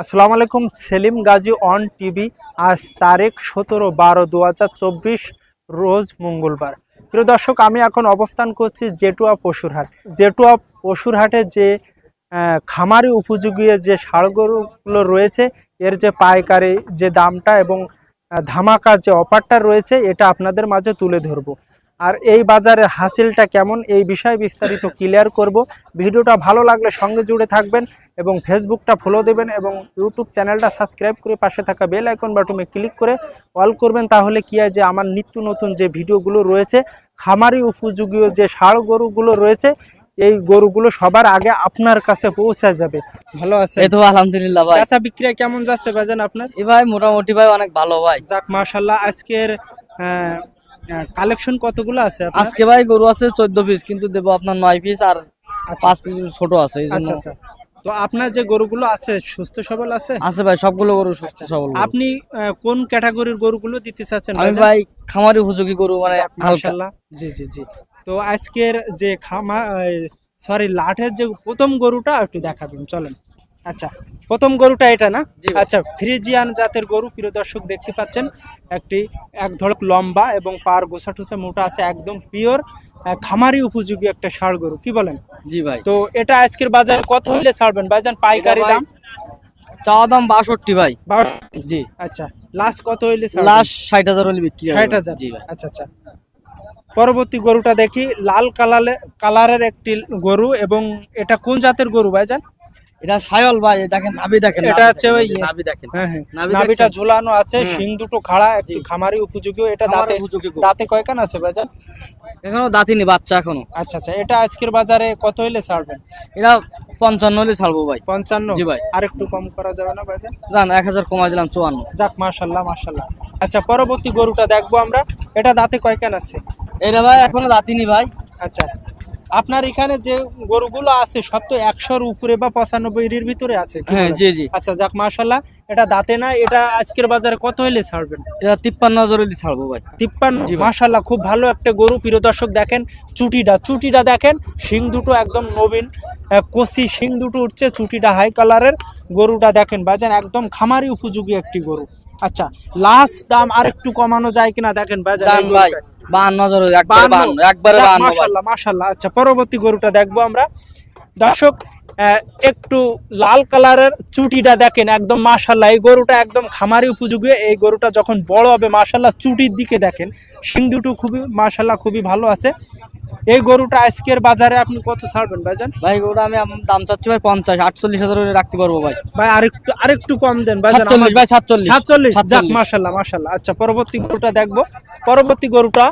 আসসালামু আলাইকুম, Selim Gazi on TV আজ তারিখ সতেরো বারো দু রোজ মঙ্গলবার। প্রিয় দর্শক, আমি এখন অবস্থান করছি জেটুয়া পশুরহাট জেটুয়া পশুরহাটে যে খামারি উপযোগী যে ষাড় গরুগুলো রয়েছে, এর যে পাইকারি যে দামটা এবং ধামাকা যে অফারটা রয়েছে, এটা আপনাদের মাঝে তুলে ধরবো। আর এই বাজারের হাসিলটা কেমন এই বিষয়ে বিস্তারিত ক্লিয়ার করব। ভিডিওটা ভালো লাগলে সঙ্গে জুড়ে থাকবেন এবং ফেসবুকটা ফলো দেবেন এবং ইউটিউব চ্যানেলটা সাবস্ক্রাইব করে পাশে থাকা বেল আইকন বাটনে ক্লিক করে অল করবেন তাহলে কি হয় যে আমার নিত্য নতুন যে ভিডিওগুলো রয়েছে খামারি উপযোগীয় যে ষাড় গরুগুলো রয়েছে এই গরুগুলো সবার আগে আপনার কাছে পৌঁছে যাবে। ভালো আছে এই তো আলহামদুলিল্লাহ ভাই। কাঁচা বিক্রিয়া কেমন যাচ্ছে বাজান আপনার? এ ভাই মোটামুটি ভাই অনেক ভালো ভাই। যাক মাশাল্লাহ আজকের কালেকশন কতগুলো আছে আজকে ভাই গরু আছে চোদ্দ পিস কিন্তু দেবো আপনার নয় পিস আর আচ্ছা। পাঁচ পিস ছোট আছে এই জন্য। আচ্ছা আচ্ছা। তো আপনার যে গরুগুলো আছে সুস্থ সবল আছে? আছে ভাই সবগুলো গরু সুস্থ সবল আপনি কোন ক্যাটাগরির গরুগুলো দিতে চাচ্ছেন আমি ভাই খামারি উপযোগী গরু মানে হালকা। জি জি জি। তো আজকের যে খামা সরি লাঠের যে প্রথম গরুটা একটু দেখাবেন চলেন। আচ্ছা প্রথম গরুটা এটা না? আচ্ছা ফ্রিজিয়ান জাতের গরু প্রিয় দর্শক দেখতে পাচ্ছেন একটি এক ধড়ক লম্বা এবং পার গোছা টুসা মোটা আছে একদম পিওর খামারি উপযোগী একটা ষাড় গরু কি বলেন? জি ভাই। তো এটা আজকের বাজারে কত হইলে ছাড়বেন? ভাইজান পাইকারি দাম? চাওয়া দাম বাষট্টি ভাই। বাষট্টি। জি। আচ্ছা লাস্ট কত হইলে লাস্ট ষাট হাজার হলে বিক্রি ষাট হাজার। জি ভাই। আচ্ছা আচ্ছা। পরবর্তী গরুটা দেখি লাল কালারে কালারের একটি গরু এবং এটা কোন জাতের গরু ভাইজান? এটা সায়ল ভাই দেখেন নাভি দেখেন এটা হচ্ছে ওই নাভি দেখেন। হ্যাঁ হ্যাঁ। নাভিটা? ঝুলানো আছে। শিং দুটো খাড়া একটু খামারি উপযোগী এটা দাঁতে। দাঁতে কয়খান আছে ভাইজান এখনও দাঁতিনি বাচ্চা এখনও। আচ্ছা আচ্ছা এটা আজকের বাজারে কত হইলে ছাড়বেন? এটা পঞ্চান্ন হলে ছাড়বো ভাই। পঞ্চান্ন? জি ভাই। আর একটু কম করা যাবে না ভাইজান জান এক হাজার কমাই দিলাম চুয়ান্ন। যাক মাশাল্লাহ মাশাল্লাহ। আচ্ছা পরবর্তী গরুটা দেখব আমরা। এটা দাঁতে কয়খান আছে? এটা ভাই এখনও দাঁতিনি ভাই। আচ্ছা। আপনার এখানে যে গরুগুলো আছে সব তো একশোর উপরে বা পঁচানব্বই এর ভিতরে আছে হ্যাঁ জি জি। আচ্ছা যাক মাশাল্লাহ এটা দাঁতে না এটা আজকের বাজারে কত হইলে ছাড়বেন? এটা তিপ্পান্ন হাজার হলে ছাড়বো ভাই। তিপ্পান্ন। মাশাল্লাহ খুব ভালো একটা গরু। প্রিয় দর্শক দেখেন চুটিটা। চুটিটা দেখেন শিং দুটো একদম নবীন কষি শিং দুটো উঠছে চুটিটা হাই কালারের। গরুটা দেখেন বাজান একদম খামারি উপযোগী একটি গরু। আচ্ছা লাস্ট দাম আর একটু কমানো যায় কিনা দেখেন ভাই। বাহান্ন হলে একবারে বাহান্ন। একবারে বাহান্ন মাশাল্লাহ মাশাল্লাহ। আচ্ছা পরবর্তী গরুটা দেখব আমরা। দর্শক একটু লাল কালারের চুটিটা দেখেন একদম মাশাল্লাহ এই গরুটা একদম খামারি উপযোগী। এই গরুটা যখন বড় হবে মাশাল্লাহ চুটির দিকে দেখেন। শিং দুটো খুবই মাশাল্লাহ খুবই ভালো আছে। এই গরুটা আজকের বাজারে আপনি কত ছাড়বেন ভাইজান? ভাই ওটা আমি দাম চাচ্ছি ভাই পঞ্চাশ আটচল্লিশ হাজার রাখতে পারব ভাই। ভাই আরেকটু আরেকটু কম দেন সাতচল্লিশ ভাই সাতচল্লিশ। সাতচল্লিশ? যাক। মাশাল্লাহ মাশাল্লাহ আচ্ছা পরবর্তী গরুটা দেখব। পরবর্তী গরুটা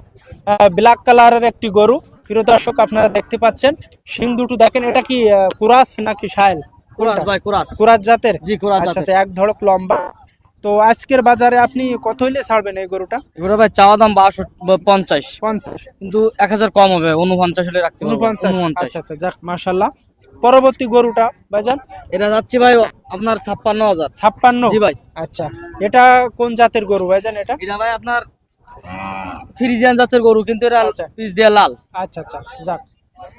ব্ল্যাক কালারের একটি গরু। প্রিয় দর্শক আপনারা দেখতে পাচ্ছেন শিং দুটো দেখেন এটা কি কুরাস নাকি সাইল কুরাস ভাই কুরাস। কুরাস জাতের? জি কুরাস আচ্ছা। আচ্ছা এক ধড়ক লম্বা। তো আজকের বাজারে আপনি কত হইলে ছাড়বেন এই গরুটা? এগুলো ভাই চাওয়া দাম বাষট্টি পঞ্চাশ। পঞ্চাশ। কিন্তু এক হাজার কম হবে উনপঞ্চাশ হলে রাখতে উনপঞ্চাশ। আচ্ছা আচ্ছা যাক মাশাল্লাহ পরবর্তী গরুটা ভাইজান? এটা যাচ্ছে ভাই আপনার ছাপ্পান্ন হাজার। ছাপ্পান্ন? জি ভাই। আচ্ছা এটা কোন জাতের গরু ভাইজান এটা? এটা ভাই আপনার ফ্রিজিয়ান জাতের গরু কিন্তু এটা আচ্ছা। পিস দিয়ে লাল। আচ্ছা আচ্ছা যাক।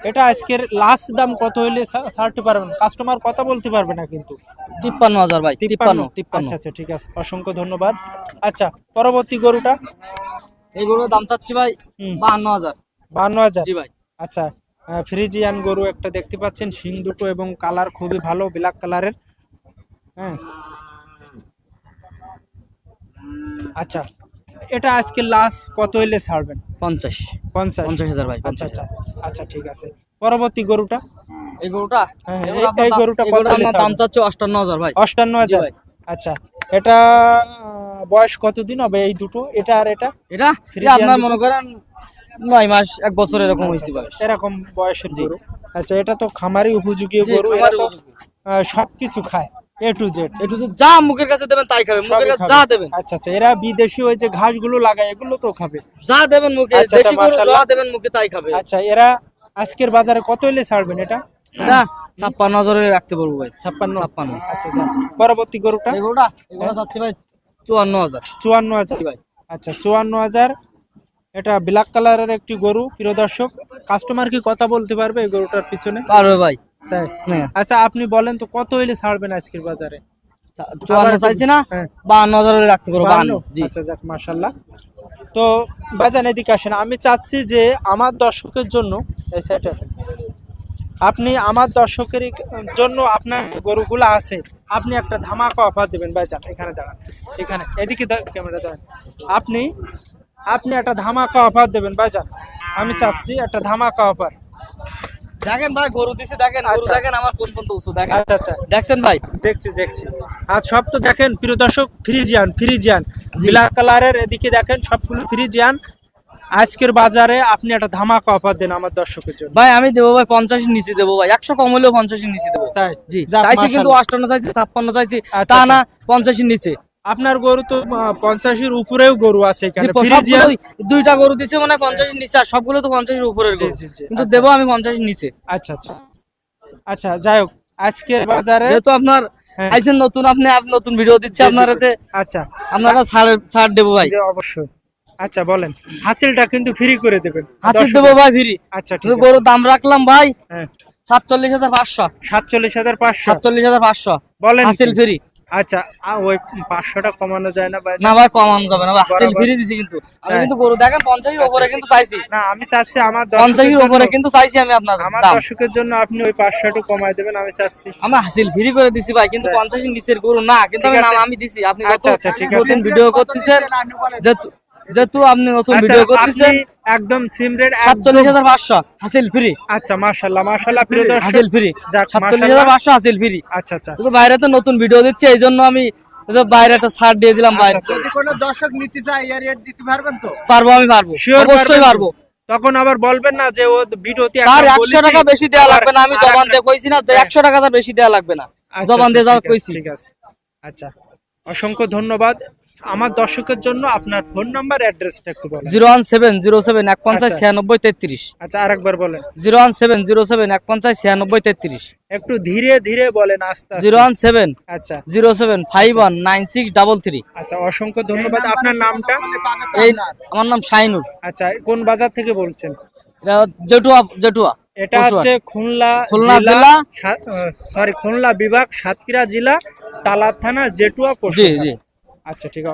এটা আজকের লাস্ট দাম কত হইলে ছাড়তে পারবেন? কাস্টমার কথা বলতে পারবে না কিন্তু। তিপ্পান্ন হাজার ভাই তিপ্পান্ন তিপ্পান্ন। আচ্ছা আচ্ছা ঠিক আছে। অসংখ্য ধন্যবাদ। আচ্ছা পরবর্তী গরুটা? এই গরুর দাম চাচ্ছি ভাই। বাহান্ন হাজার। বান্ন হাজার? জি ভাই। আচ্ছা ফ্রিজিয়ান গরু একটা দেখতে পাচ্ছেন। শিং দুটো এবং কালার খুবই ভালো ব্ল্যাক কালারের হ্যাঁ। আচ্ছা এটা আজকে লাস্ট কত হইলে ছাড়বেন? পঞ্চাশ। পঞ্চাশ? পঞ্চাশ হাজার ভাই পঞ্চাশ আচ্ছা আচ্ছা। ঠিক আছে। পরবর্তী গরুটা? এই গরুটা? হ্যাঁ, এই গরুটা কত দাম? চাচ্ছে অষ্টান্ন হাজার ভাই। অষ্টান্ন হাজার? ভাই। আচ্ছা এটা বয়স কতদিন হবে এই দুটো? এটা আর এটা? এটা? আপনার মনে করেন নয় মাস এক বছর এরকম হয়েছে আচ্ছা, বয়স। আচ্ছা, এরকম বয়সের। গরু। আচ্ছা এটা তো খামারি উপযোগী গরু। খামারি তো আহ, সবকিছু খায়। এ টু জেড একটু তো যা মুখের কাছে দেবেন তাই খাবে মুখের কাছে যা দেবেন। আচ্ছা আচ্ছা এরা বিদেশি ওই যে ঘাসগুলো লাগায় এগুলো তো খাবে। যা দেবেন মুখে আচ্ছা, দেশি আচ্ছা, গরু যা দেবেন মুখে তাই খাবে। আচ্ছা এরা আজকের বাজারে কত হইলে ছাড়বেন এটা? এটা ছাপ্পান্ন হাজারে রাখতে পারব ভাই ছাপ্পান্ন। ছাপ্পান্ন। আচ্ছা পরবর্তী গরুটা? এই এগুলো যাচ্ছে ভাই চুয়ান্ন হাজার। চুয়ান্ন হাজার? ভাই। আচ্ছা চুয়ান্ন হাজার। এটা ব্ল্যাক কালারের একটি গরু প্রিয় দর্শক। কাস্টমার কি কথা বলতে পারবে এই গরুটার পিছনে? পারবে ভাই। তাই? হ্যাঁ। আচ্ছা আপনি বলেন তো কত হইলে ছাড়বেন আজকের বাজারে? চুয়ান্ন আবার- চাইছি না হ্যাঁ। বাহান্ন হাজার হলে রাখতে পারব বাহান্ন। বাহান্ন? আচ্ছা যাক মাশাল্লাহ তো বাজান এদিকে আসেন। আমি চাচ্ছি যে আমার দর্শকের জন্য এই সাইডে আপনি আমার দর্শকের জন্য আপনার গরুগুলো আছে আপনি একটা ধামাকা অফার দেবেন ভাইজান এখানে দাঁড়ান। এখানে এদিকে ক্যামেরা দেন আপনি আপনি একটা ধামাকা অফার দেবেন ভাইজান আমি চাচ্ছি একটা ধামাকা অফার দেখেন ভাই গরু দিছে দেখেন গরু আচ্ছা। দেখেন আমার কোন কোন উঁচু দেখেন। আচ্ছা আচ্ছা। দেখছেন ভাই? দেখছি দেখছি। আর সব তো দেখেন প্রিয় দর্শক ফ্রিজিয়ান ফ্রিজিয়ান। ব্ল্যাক কালারের এদিকে দেখেন সবগুলো ফ্রিজিয়ান। আজকের বাজারে আপনি একটা ধামাকা অফার দেন আমার দর্শকের জন্য। ভাই আমি দেবো ভাই পঞ্চাশের নিচে দেবো ভাই। একশো কম হলেও পঞ্চাশের নিচে দেবো। তাই? জি যাক, চাইছি কিন্তু। আটান্ন চাইছি ছাপ্পান্ন চাইছি আচ্ছা, তা আচ্ছা। না পঞ্চাশের নিচে। আপনার গরু তো পঞ্চাশের উপরেও গরু আছে দুইটা গরু দিচ্ছে মানে পঞ্চাশের নিচে আর সবগুলো তো পঞ্চাশের উপরের গরু। জি, কিন্তু আচ্ছা। দেবো আমি পঞ্চাশের নিচে। আচ্ছা আচ্ছা। আচ্ছা যাই হোক আজকে বাজারে যেহেতু আপনার হ্যাঁ। আইছেন নতুন আপনি নতুন ভিডিও দিচ্ছে জি, জি, আপনার জি। আচ্ছা। আপনারা ছাড় ছাড় দেবো ভাই। অবশ্যই। আচ্ছা বলেন। হাসিলটা কিন্তু ফ্রি করে দেবেন। দর্শক- দেবো ভাই ফিরি। আচ্ছা ঠিক। গরুর দাম রাখলাম ভাই হ্যাঁ। সাতচল্লিশ হাজার পাঁচশো। সাতচল্লিশ হাজার পাঁচশো। সাতচল্লিশ হাজার পাঁচশো। বলেন। হাসিল? ফিরি। আচ্ছা আ- ওই পাঁচশোটা কমানো যায় না না ভাই কমানো যাবে না ভাই হাসিল দিছি কিন্তু আমি হ্যাঁ। কিন্তু গরু দেখেন পঞ্চাশের উপরে কিন্তু চাইছি না আমি চাচ্ছি আমার পঞ্চাশের দর্শকের উপরে কিন্তু চাইছি আমি আপনার আমার দর্শকের জন্য আপনি ওই পাঁচশোটা কমায় দেবেন আমি চাচ্ছি আমি হাসিল ফ্রি করে দিছি ভাই কিন্তু হ্যাঁ। পঞ্চাশের নিচের গরু না কিন্তু আমি আছে। নাম আমি দিছি আপনি আচ্ছা, যত আচ্ছা, ঠিক আছে। ভিডিও করতেছেন যেহেতু আপনি নতুন আচ্ছা, ভিডিও করতেছেন একদম সিম রেট সাতচল্লিশ হাজার পাঁচশো হাসিল ফ্রি আচ্ছা মাশাআল্লাহ মাশাআল্লাহ প্রিয় দর্শক। হাসিল ফ্রি যাক, সাতচল্লিশ মাশাআল্লাহ। হাজার পাঁচশো হাসিল ফ্রি আচ্ছা আচ্ছা। কিন্তু বাইরে তো নতুন ভিডিও দিচ্ছে এই জন্য আমি বাইরে একটা ছাড় দিয়ে দিলাম বাইরে। আচ্ছা, যদি কোনো দর্শক নিতে চায় এর রেট দিতে পারবেন তো? পারব আমি পারব। অবশ্যই পারব। তখন আবার বলবেন না যে ও ভিডিওতে একবার একশো টাকা বেশি দেওয়া লাগবে না আমি আর জবান দিয়ে কইছি না হ্যাঁ। একশো টাকা বেশি দেওয়া লাগবে না। আচ্ছা, জবান আচ্ছা, দিয়ে আছে, কইছি। ঠিক আছে। আচ্ছা অসংখ্য ধন্যবাদ। আমার দর্শকের জন্য আপনার ফোন নাম্বার অ্যাড্রেসটা একটু বলেন। Zero one seven zero seven এক পঞ্চাশ আচ্ছা। ছিয়ানব্বই তেত্রিশ। আচ্ছা আরেকবার বলেন। Zero one seven zero seven এক পঞ্চাশ ছিয়ানব্বই তেত্রিশ। একটু ধীরে ধীরে বলেন আস্তে। জিরো ওয়ান সেভেন আচ্ছা। Zero seven five one nine six double three. আচ্ছা অসংখ্য ধন্যবাদ। আপনার নামটা? এই আমার নাম শাইনুর আচ্ছা কোন বাজার থেকে বলছেন? এটা জেঠুয়া জেঠুয়া এটা হচ্ছে খুলনা খুলনা জেলা। সরি খুলনা বিভাগ সাতক্ষীরা জেলা তালার থানা জেটুয়া জি জি। আচ্ছা ঠিক আছে।